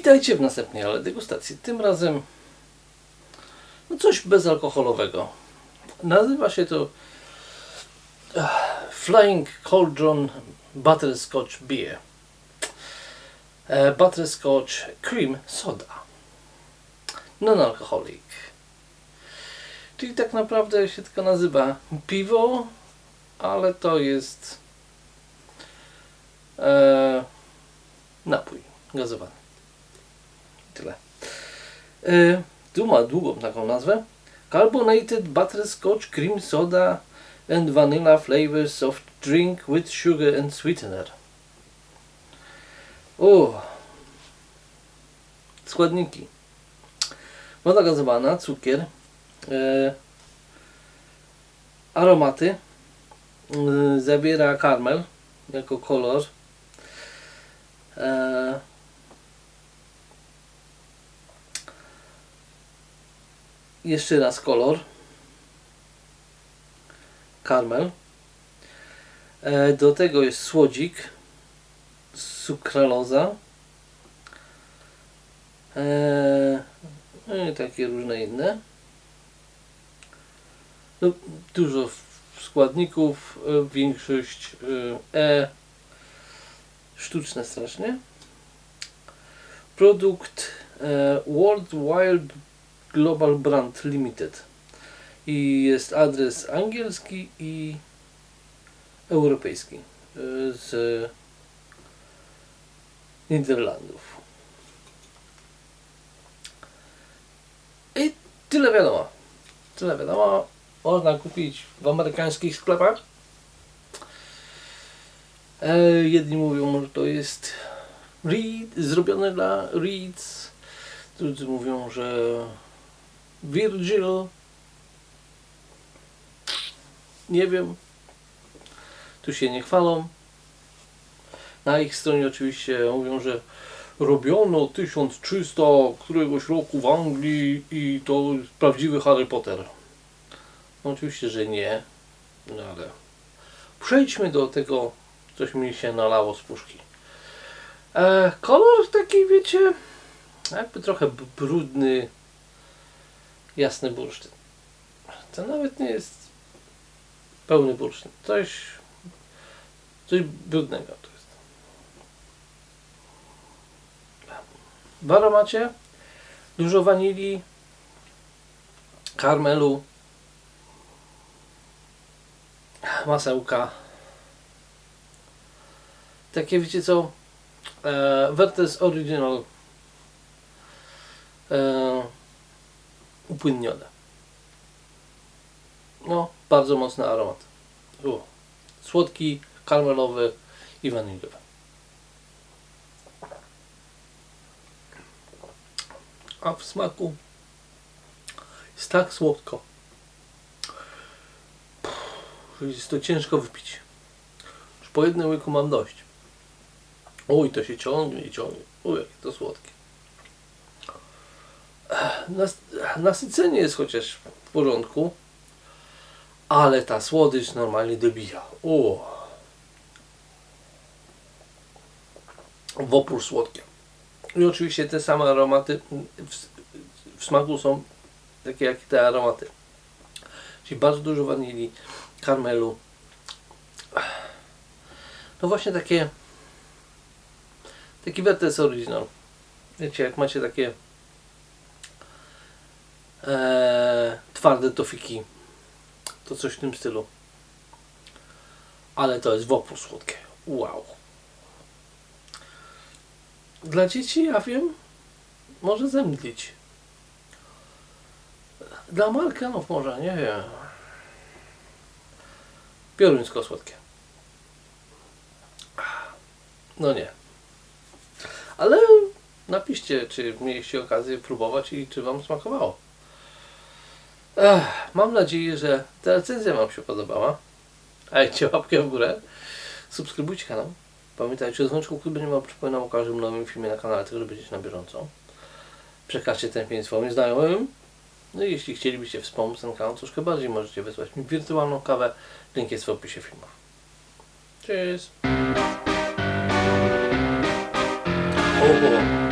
Witajcie w następnej ale degustacji. Tym razem no coś bezalkoholowego. Nazywa się to Flying Cauldron Butterscotch Beer. E, Butterscotch Cream Soda. Non-alcoholic. Czyli tak naprawdę się tylko nazywa piwo, ale to jest e, napój gazowany. Tyle. E, tu ma długą taką nazwę. Carbonated Butterscotch Cream Soda and Vanilla Flavor Soft Drink with Sugar and Sweetener. O! Składniki. Woda gazowana, cukier, e, aromaty, e, zawiera karmel jako kolor, jeszcze raz kolor, karmel, e, do tego jest słodzik, sukraloza, e, no i takie różne inne. No, dużo składników, e, większość e, sztuczne strasznie. Produkt World Wild Global Brand Limited. I jest adres angielski i europejski e, z Niderlandów. I tyle wiadomo. Tyle wiadomo. Można kupić w amerykańskich sklepach. E, jedni mówią, że to jest Reed, zrobione dla Reeds. Drudzy mówią, że Virgil. Nie wiem. Tu się nie chwalą. Na ich stronie oczywiście mówią, że robiono 1300 któregoś roku w Anglii i to prawdziwy Harry Potter. No oczywiście, że nie. No ale przejdźmy do tego, coś mi się nalało z puszki. E, kolor taki, wiecie, jakby trochę brudny, jasny bursztyn. To nawet nie jest pełny bursztyn. Coś, coś brudnego to jest. W aromacie dużo wanilii, karmelu, masełka. Takie wiecie co? E, Vertes Original e, upłynnione. No, bardzo mocny aromat. U, słodki, karmelowy i waniliowy. A w smaku jest tak słodko. że Jest to ciężko wypić. Już po jednym łyku mam dość. Oj, to się ciągnie i ciągnie. Oj, jakie to słodkie. Nas, nasycenie jest chociaż w porządku, ale ta słodycz normalnie dobija. O. W opór słodkie. I oczywiście te same aromaty w, w smaku są takie jak te aromaty. Czyli bardzo dużo wanilii, karmelu. No właśnie takie taki Vertes Original. Wiecie, jak macie takie e, twarde tofiki, to coś w tym stylu. Ale to jest w opór słodkie. Wow. Dla dzieci, ja wiem, może zemdlić. Dla Amerykanów może, nie wiem. Pioruńsko słodkie. No nie. Ale napiszcie, czy mieliście okazję próbować i czy Wam smakowało. Ech, mam nadzieję, że ta recenzja Wam się podobała. Dajcie łapkę w górę. Subskrybujcie kanał. Pamiętajcie o dzwoneczku, który będzie Wam przypominał o każdym nowym filmie na kanale, tak żeby będziecie na bieżąco. Przekażcie ten film swoim znajomym. No i jeśli chcielibyście wspomóc ten kanał troszkę bardziej, możecie wysłać mi wirtualną kawę. Link jest w opisie filmu. Cześć! O, o.